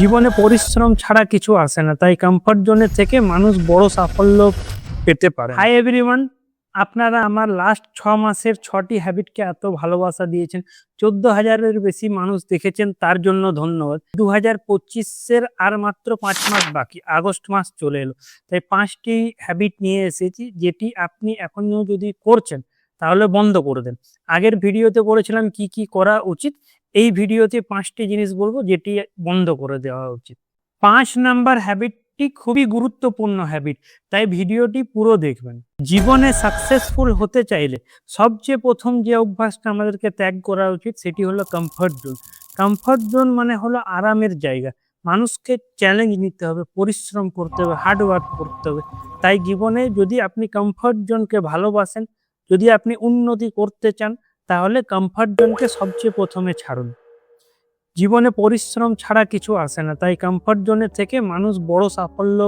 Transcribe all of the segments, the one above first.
জীবনে পরিশ্রম ছাড়া কিছু আসে না, তাই কমফর্ট জোনের থেকে মানুষ বড় সাফল্য পেতে পারে। হাই এভরিওয়ান আপনারা আমার লাস্ট ছ মাসের ছটি হ্যাবিটকে এত ভালোবাসা দিয়েছেন। চোদ্দ হাজারের বেশি মানুষ দেখেছেন, তার জন্য ধন্যবাদ। দু হাজার পঁচিশের আর মাত্র পাঁচ মাস বাকি, আগস্ট মাস চলে এলো। তাই পাঁচটি হ্যাবিট নিয়ে এসেছি, যেটি আপনি এখনও যদি করছেন, তাহলে বন্ধ করে দেন। আগের ভিডিওতে বলেছিলাম কি কি করা উচিত এই ভিডিওতে পাঁচটি জিনিস বলব যেটি বন্ধ করে দেওয়া উচিত। পাঁচ নাম্বার হ্যাবিটটি খুবই গুরুত্বপূর্ণ হ্যাবিট তাই ভিডিওটি পুরো দেখবেন। জীবনে সাকসেসফুল হতে চাইলে সবচেয়ে প্রথম যে অভ্যাসটা আমাদেরকে ত্যাগ করা উচিত সেটি হলো কমফর্ট জোন কমফর্ট জোন মানে হলো আরামের জায়গা। মানুষকে চ্যালেঞ্জ নিতে হবে, পরিশ্রম করতে হবে হার্ড ওয়ার্ক করতে হবে। তাই জীবনে যদি আপনি কমফর্ট জোনকে ভালোবাসেন, যদি আপনি উন্নতি করতে চান তাহলে কমফর্ট জোনকে সবচেয়ে প্রথমে ছাড়ুন। জীবনে পরিশ্রম ছাড়া কিছু আসে না, তাই কমফর্ট জোনের থেকে মানুষ বড় সাফল্য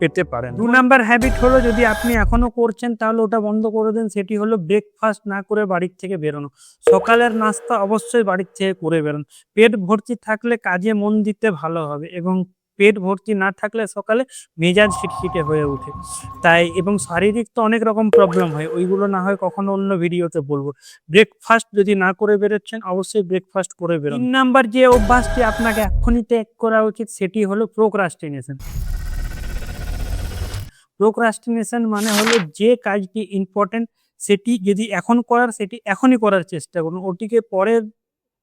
পেতে পারেন দু নাম্বার হ্যাবিট হলো, যদি আপনি এখনও করছেন, তাহলে ওটা বন্ধ করে দেন। সেটি হলো ব্রেকফাস্ট না করে বাড়ির থেকে বেরোনো। সকালের নাস্তা অবশ্যই বাড়ির থেকে করে বেরোন। পেট ভর্তি থাকলে কাজে মন দিতে ভালো হবে এবং পেট ভর্তি না থাকলে সকালে মেজাজ খিটখিটে হয়ে ওঠে। তাই এবং শারীরিক তো অনেক রকম প্রবলেম হয়, ওইগুলো না হয় কখনো অন্য ভিডিওতে বলব। ব্রেকফাস্ট যদি না করে বেরোচ্ছেন, অবশ্যই ব্রেকফাস্ট করে বেরোন। তিন নাম্বার যে অভ্যাসটি আপনাকে এক্ষুনি ত্যাগ করা উচিত, সেটি হলো প্রোক্রাস্টিনেশন প্রোক্রাস্টিনেশন মানে হলো যে কাজটি ইম্পর্টেন্ট সেটি যদি এখন করার, সেটি এখনই করার চেষ্টা করুন। ওটিকে পরে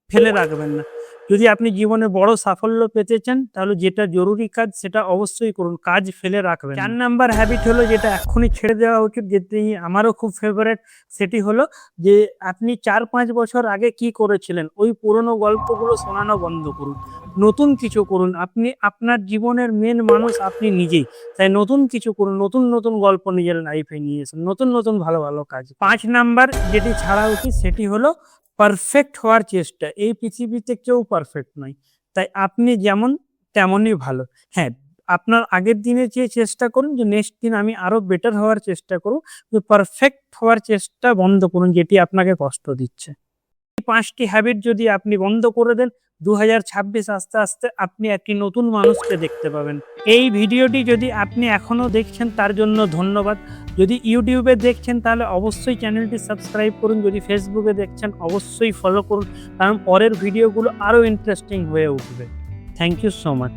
ফেলে রাখবেন না। যদি আপনি জীবনে বড় সাফল্য পেতে চান, তাহলে যেটা জরুরি কাজ সেটা অবশ্যই করুন। কাজ ফেলে রাখবেন চার নাম্বার হ্যাবিট হলো যেটা এখনই ছেড়ে দেওয়া উচিত, যেটি আমারও খুব ফেভারেট সেটি হলো যে আপনি চার পাঁচ বছর আগে কি করেছিলেন, ওই পুরনো গল্পগুলো শোনানো বন্ধ করুন। নতুন কিছু করুন। আপনি, আপনার জীবনের মেন মানুষ আপনি নিজেই। তাই নতুন কিছু করুন, নতুন নতুন গল্প নিজের লাইফে নিয়ে এসুন, নতুন নতুন ভালো ভালো কাজ। পাঁচ নাম্বার যেটি ছাড়া উচিত, সেটি হলো পারফেক্ট হওয়ার চেষ্টা। এই পৃথিবীতে কেউ পারফেক্ট নয়। তাই আপনি যেমন তেমনই ভালো। হ্যাঁ আপনার আগের দিনে যে চেষ্টা করুন, যে নেক্সট দিন আমি আরও বেটার হওয়ার চেষ্টা করুন পারফেক্ট হওয়ার চেষ্টা বন্ধ করুন, যেটি আপনাকে কষ্ট দিচ্ছে। পাঁচটি হ্যাবিট যদি আপনি বন্ধ করে দেন দু হাজার ছাব্বিশ আস্তে আস্তে আপনি একটি নতুন মানুষকে দেখতে পাবেন। এই ভিডিওটি যদি আপনি এখনও দেখছেন, তার জন্য ধন্যবাদ। যদি ইউটিউবে দেখছেন, তাহলে অবশ্যই চ্যানেলটি সাবস্ক্রাইব করুন। যদি ফেসবুকে দেখছেন, অবশ্যই ফলো করুন, কারণ পরের ভিডিওগুলো আরও ইন্টারেস্টিং হয়ে উঠবে। Thank you so much